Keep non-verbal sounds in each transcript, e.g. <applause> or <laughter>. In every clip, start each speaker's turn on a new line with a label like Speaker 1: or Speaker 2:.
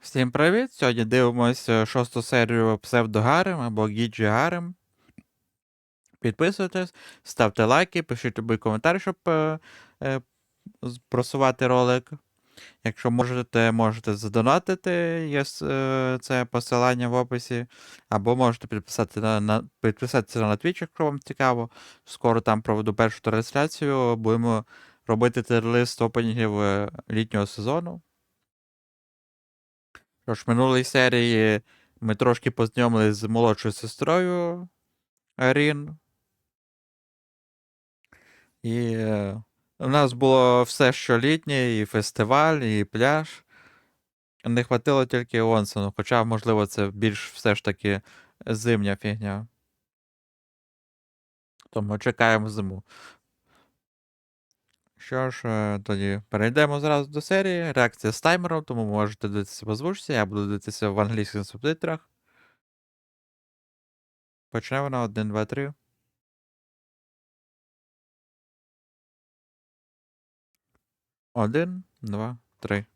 Speaker 1: Всім привіт! Сьогодні дивимося шосту серію Псевдогарем або Гіджі Гарем. Підписуйтесь, ставте лайки, пишіть любий коментар, щоб е, е, просувати ролик. Якщо можете, можете задонатити, є е, це посилання в описі. Або можете підписати на, на, підписатися на Twitch, якщо вам цікаво. Скоро там проведу першу трансляцію. Будемо робити тир-лист опенінгів е, літнього сезону. Що ж, в минулій серії ми трошки познайомились з молодшою сестрою Арін. І е, у нас було все, що літнє, і фестиваль, і пляж. Не хватило тільки онсену, хоча, можливо, це більш все ж таки зимня фігня. Тому чекаємо зиму. Що ж, е, тоді перейдемо зразу до серії. Реакція з таймером, тому можете дивитися в озвучці, я буду дивитися в англійських субтитрах. Почнемо на 1, 2, 3. Один, два, три.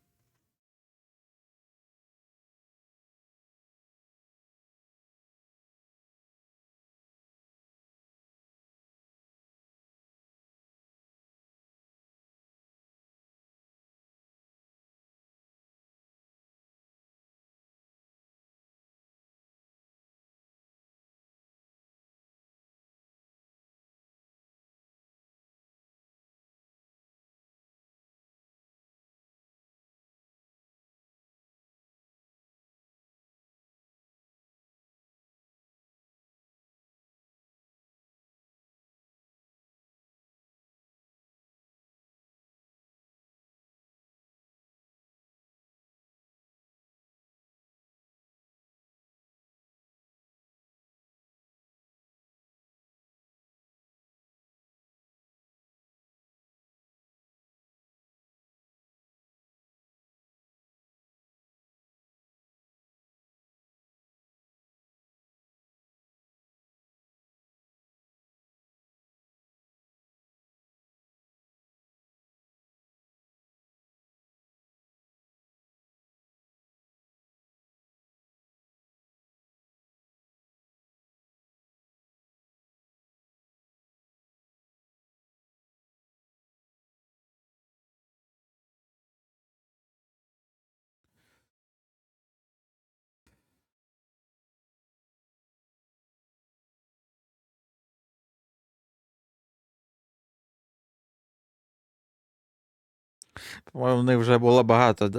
Speaker 1: По-моєму, в них вже було багато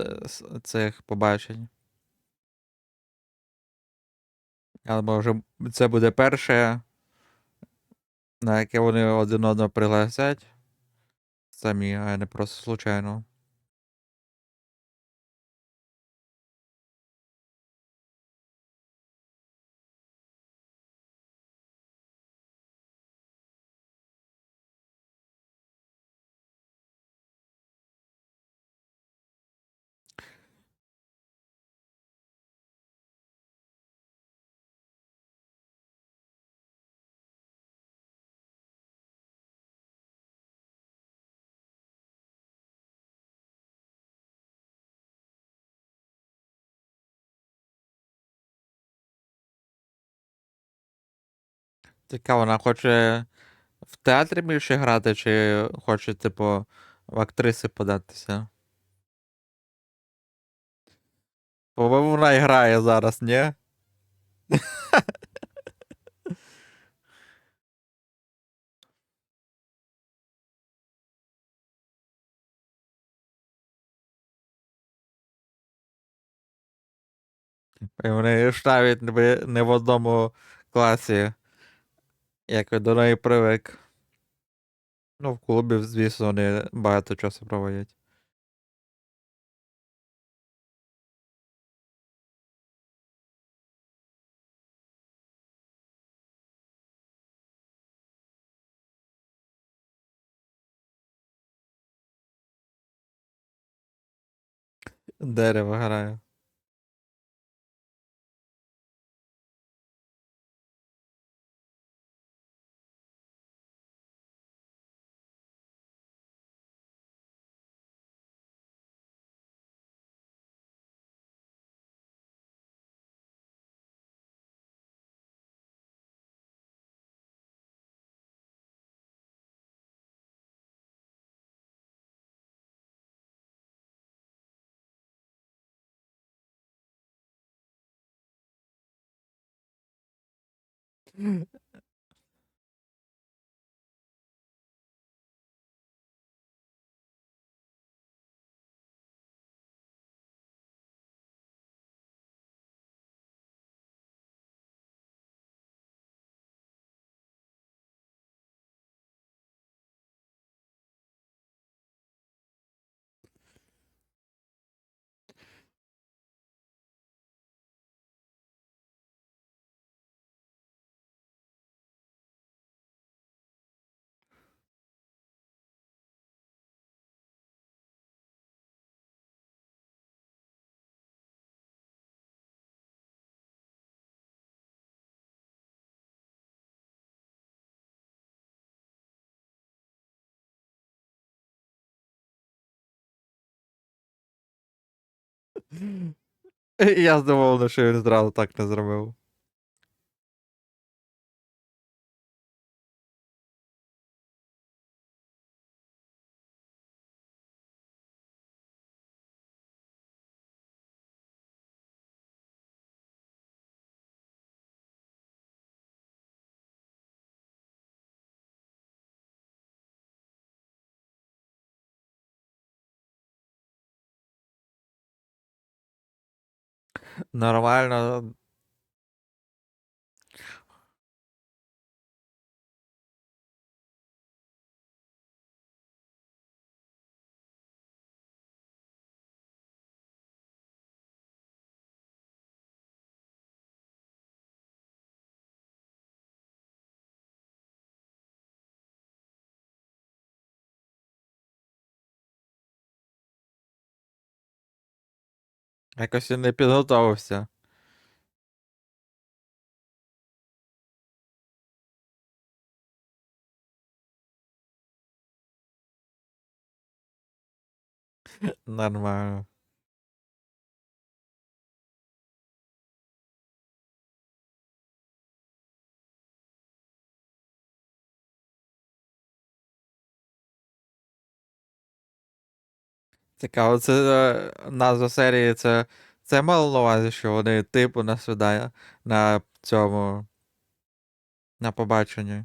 Speaker 1: цих побачень. Але вже це буде перше, на яке вони один одного пригласять. Самі, а не просто случайно. Цікаво, вона хоче в театрі більше грати, чи хоче, типу, в актриси податися? По-моєму, вона і грає зараз, ні? <laughs> Вони ж навіть не в одному класі, як я до неї привик. Ну, в клубі, звісно, вони багато часу проводять. Дерево грає. 嗯。Я здивований, що він зразу так не зробив. Нормально. Якось я не підготувався. Нормально. Цікаво, це е, назва серії, це. Це мало на увазі, що вони типу на свидання на цьому. На побаченні.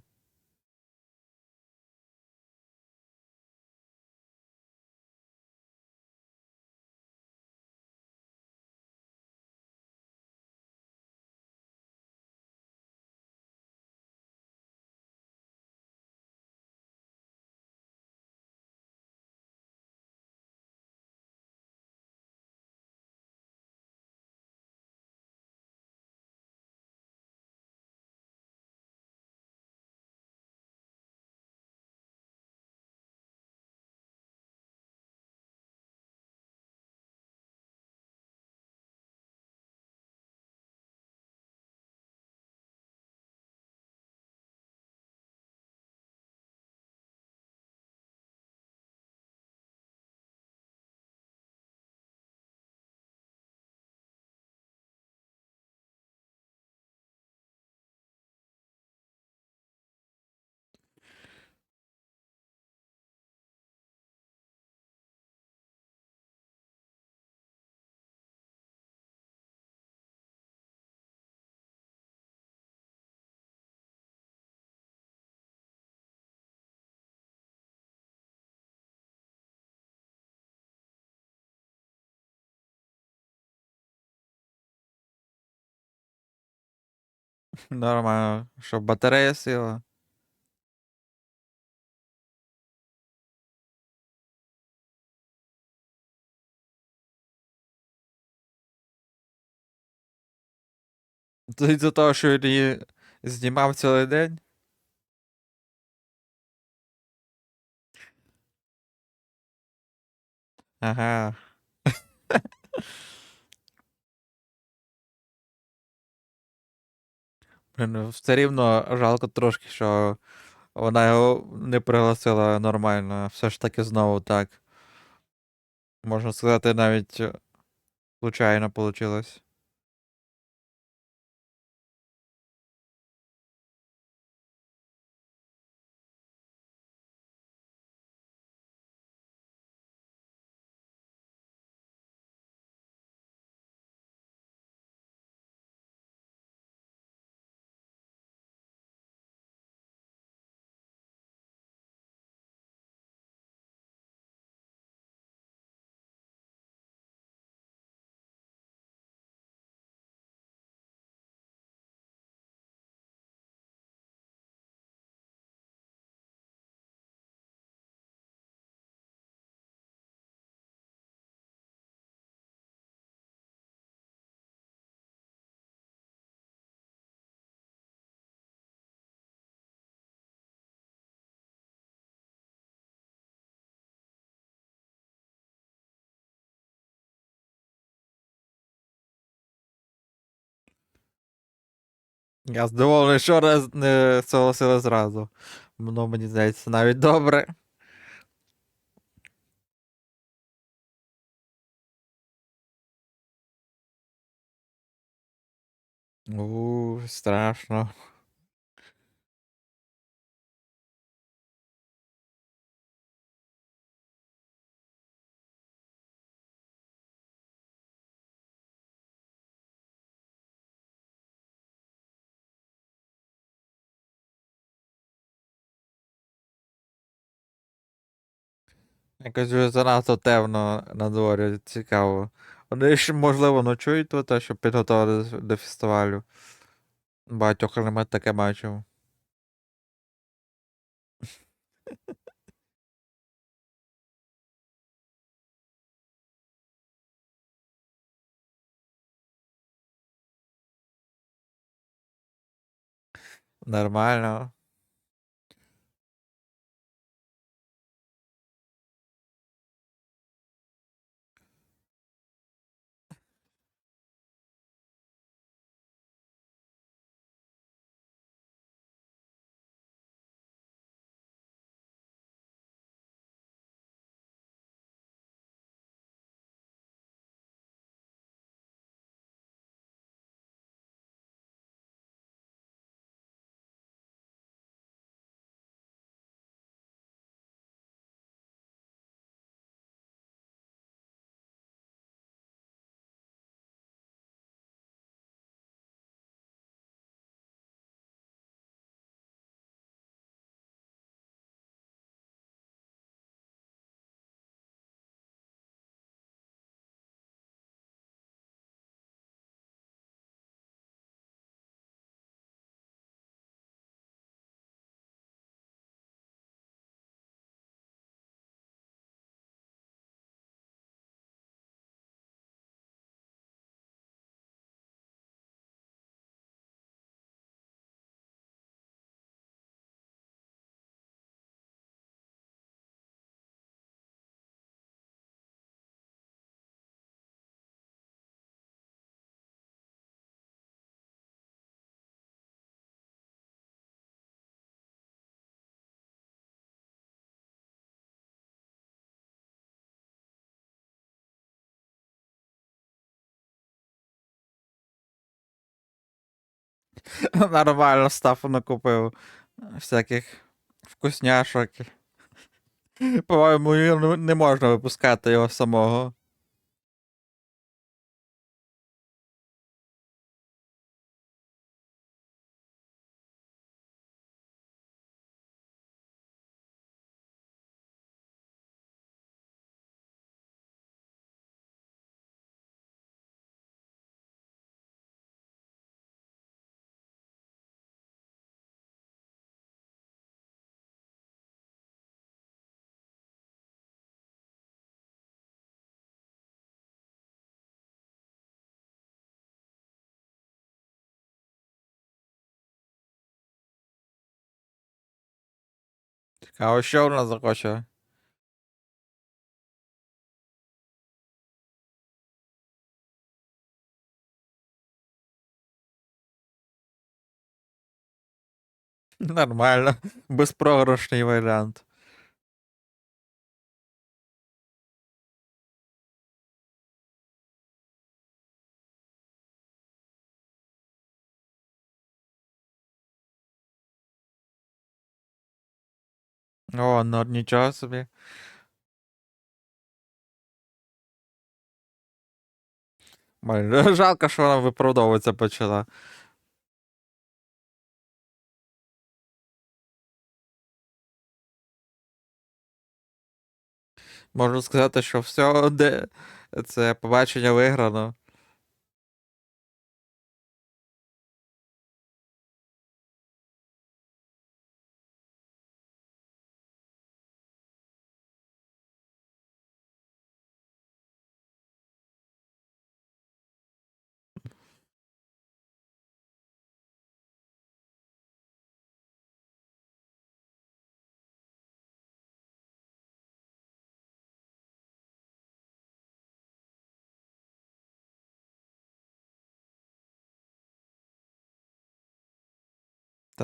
Speaker 1: <laughs> Нормально. Щоб батарея сіла. Це із-за того, що її знімав цілий день. Ага. <laughs> Блін, все рівно жалко трошки, що вона його не пригласила нормально. Все ж таки знову так. Можна сказати, навіть е, случайно получилось. Я здивований, що раз не согласили зразу. Воно мені здається, навіть добре. У, страшно. Якось вже занадто темно на дворі, цікаво. Вони ще, можливо, ночують тут, щоб підготуватися до фестивалю. Багатьох елемент таке бачив. <laughs> Нормально. <laughs> Нормально стафу купив всяких вкусняшок. <laughs> По-моєму, не можна випускати його самого. Цікаво, що вона захоче. Нормально. Безпрограшний варіант. О, ну нічого собі. Блін, Жалко, що вона виправдовуватися почала. Можу сказати, що все, <laughs> де це побачення виграно.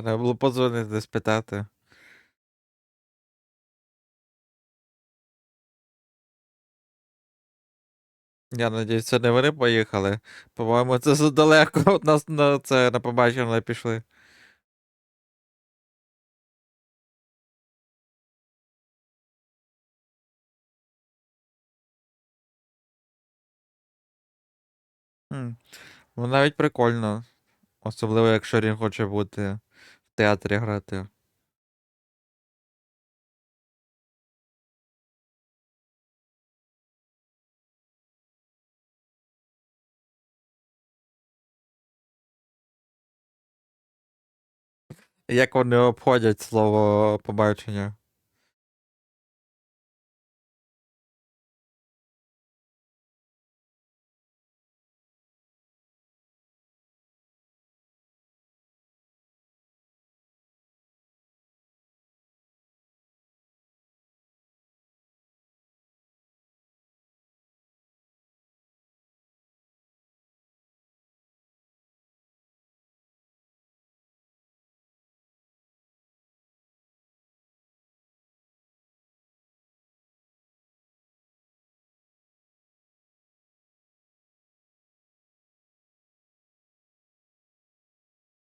Speaker 1: Треба було подзвонити, спитати. Я надіюсь, це не вони поїхали. По-моєму, це задалеко от <laughs> нас на це на побачення пішли. Хм. Ну навіть прикольно. Особливо, якщо він хоче бути театрі грати. Як вони обходять слово побачення?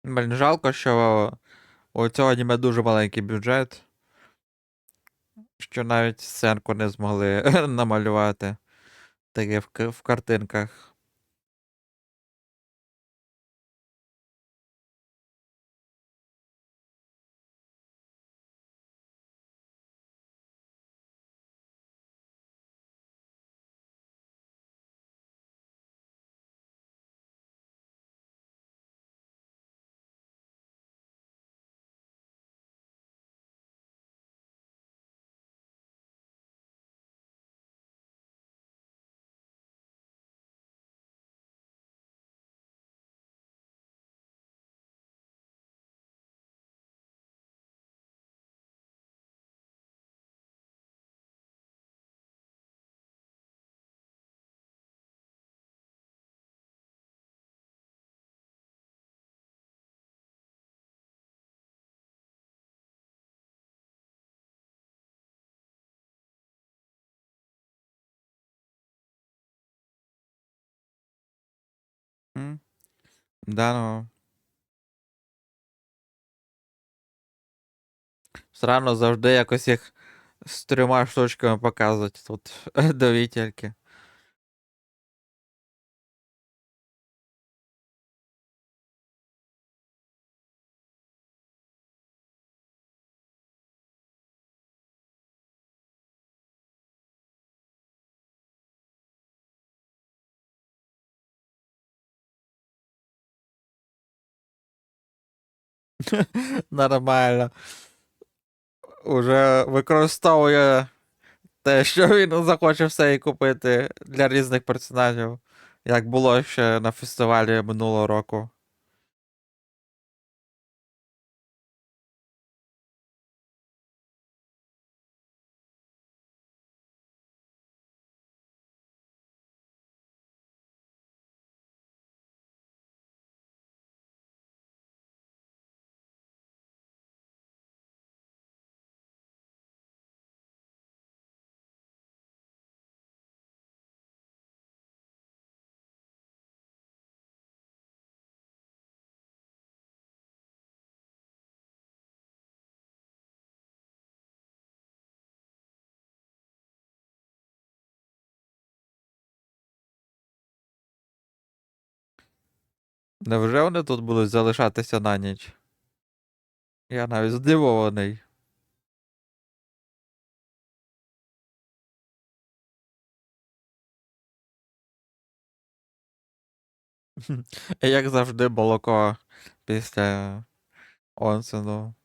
Speaker 1: Блін, жалко, що у цього аніме дуже маленький бюджет. Що навіть сценку не змогли <laughs> намалювати. Таке в, в картинках. Да, ну. Срано завжди якось їх з трьома штучками показують тут <laughs> до вітельки. <laughs> Нормально. Уже використовує те, що він захоче все і купити для різних персонажів. Як було ще на фестивалі минулого року. Невже вони тут будуть залишатися на ніч? Я навіть здивований. <laughs> Як завжди, молоко після онсену.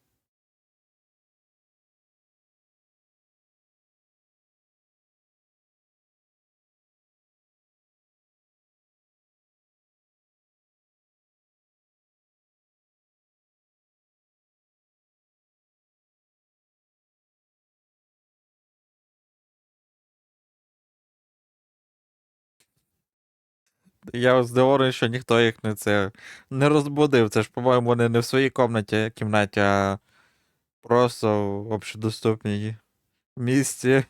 Speaker 1: Я здивований, що ніхто їх не це не розбудив. Це ж, по-моєму, вони не в своїй кімнаті, кімнаті, а просто в общедоступній місці.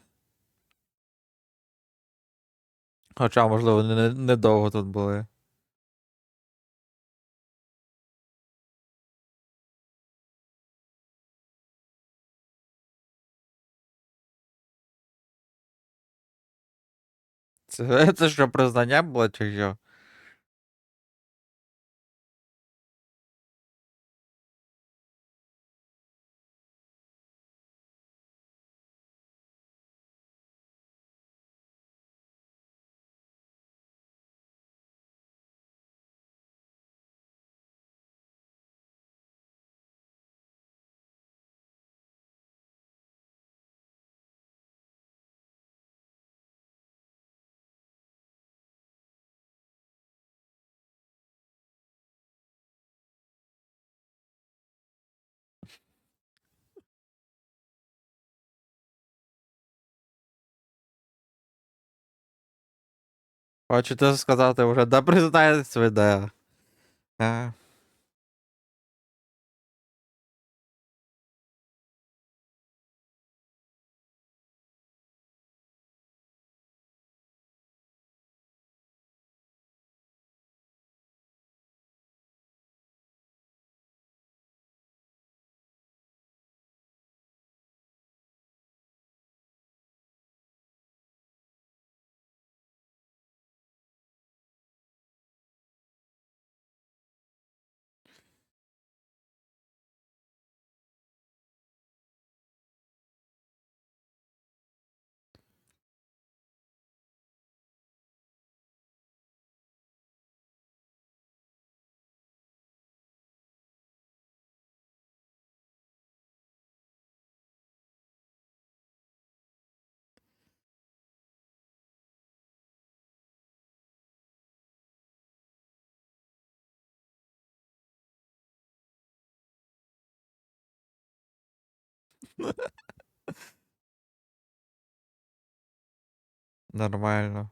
Speaker 1: Хоча, можливо, вони не- недовго тут були. <laughs> Це, що, признання було чи що? Хочете сказати вже, да признайтесь ви, <laughs> Нормально.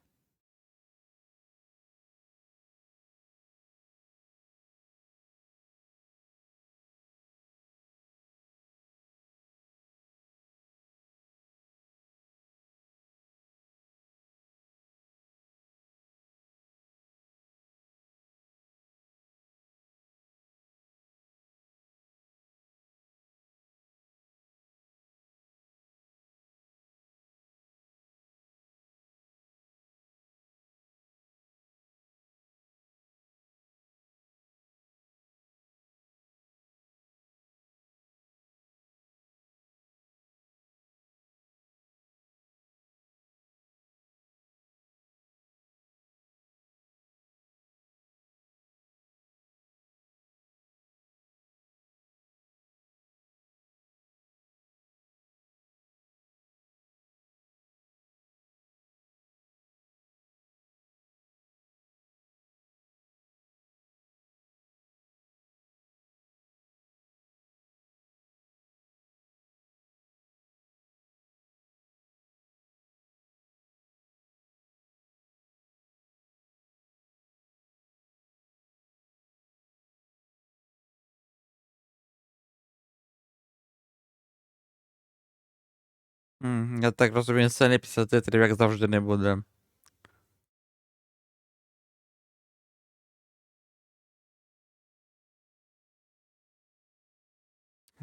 Speaker 1: М, Я так розумію, сцені після титрів, як завжди, не буде.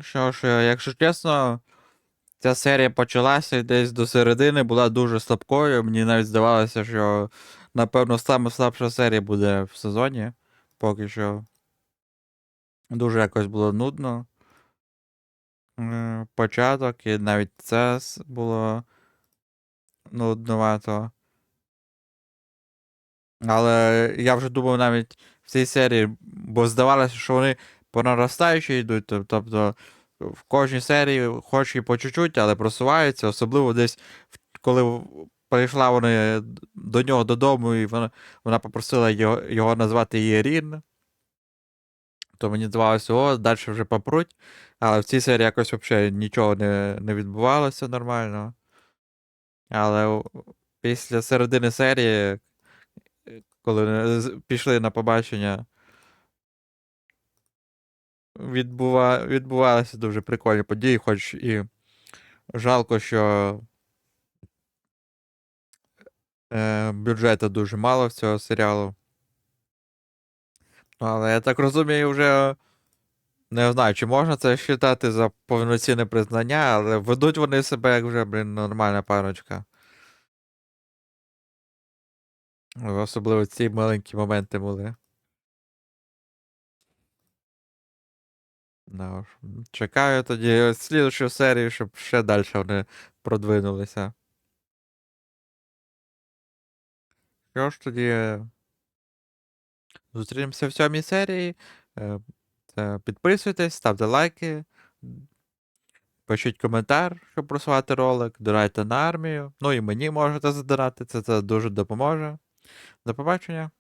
Speaker 1: Що ж, е, якщо чесно, ця серія почалася десь до середини була дуже слабкою. Мені навіть здавалося, що, напевно, саме слабша серія буде в сезоні. Поки що. Дуже якось було нудно. Початок, і навіть це було нудновато. Але я вже думав навіть в цій серії, бо здавалося, що вони по наростаючій йдуть. Тобто в кожній серії, хоч і по чуть-чуть, але просуваються, особливо десь, коли прийшла вони до нього додому, і вона, вона попросила його, його назвати її Рін. То мені здавалося, о, далі вже попруть. Але в цій серії якось взагалі нічого не, не відбувалося нормально. Але після середини серії, е, коли пішли на побачення. Відбува... Відбувалися дуже прикольні події, хоч і жалко, що е, бюджету дуже мало в цього серіалу. Але я так розумію, вже не знаю, чи можна це вважати за повноцінне признання, але ведуть вони себе як вже, блін, нормальна парочка. Особливо ці маленькі моменти були. Ну, ж, чекаю тоді слідчу серію, щоб ще далі вони продвинулися. Що ж тоді. Зустрінемося в сьомій серії. Е, Підписуйтесь, ставте лайки, пишіть коментар, щоб просувати ролик, донайте на армію. Ну і мені можете задонати, це дуже допоможе. До побачення.